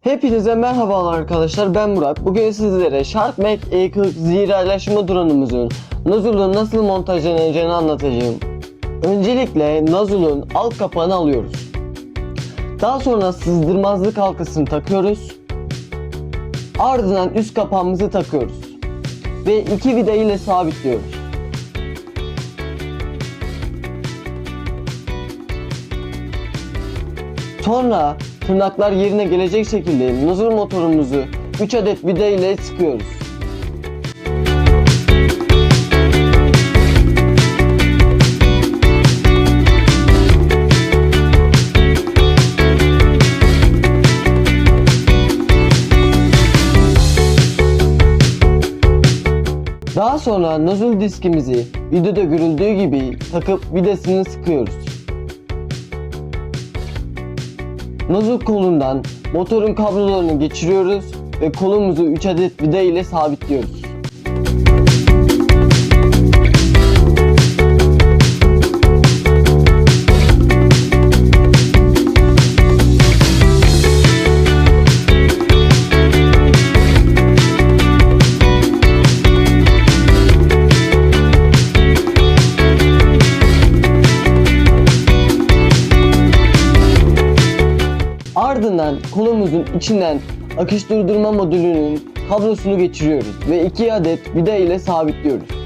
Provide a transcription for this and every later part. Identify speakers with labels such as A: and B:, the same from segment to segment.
A: Hepinize merhabalar arkadaşlar ben Murat. Bugün sizlere SharkMac E40 ziraylaşma drone'umuzun Nozzle'un nasıl montajlanacağını anlatacağım. Öncelikle Nozzle'un alt kapağını alıyoruz. Daha sonra sızdırmazlık halkasını takıyoruz. Ardından üst kapağımızı takıyoruz. Ve iki vida ile sabitliyoruz. Sonra tırnaklar yerine gelecek şekilde nozzle motorumuzu 3 adet vida ile sıkıyoruz. Daha sonra nozzle diskimizi videoda görüldüğü gibi takıp vidasını sıkıyoruz. Nozzle kolundan motorun kablolarını geçiriyoruz ve kolumuzu 3 adet vida ile sabitliyoruz. Ardından kolumuzun içinden akış durdurma modülünün kablosunu geçiriyoruz ve 2 adet vida ile sabitliyoruz.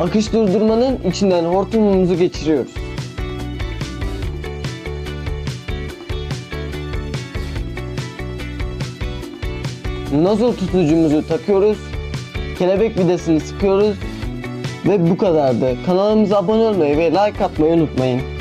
A: Akış durdurmanın içinden hortumumuzu geçiriyoruz. Nozzle tutucumuzu takıyoruz. Kelebek vidasını sıkıyoruz. Ve bu kadardı. Kanalımıza abone olmayı ve like atmayı unutmayın.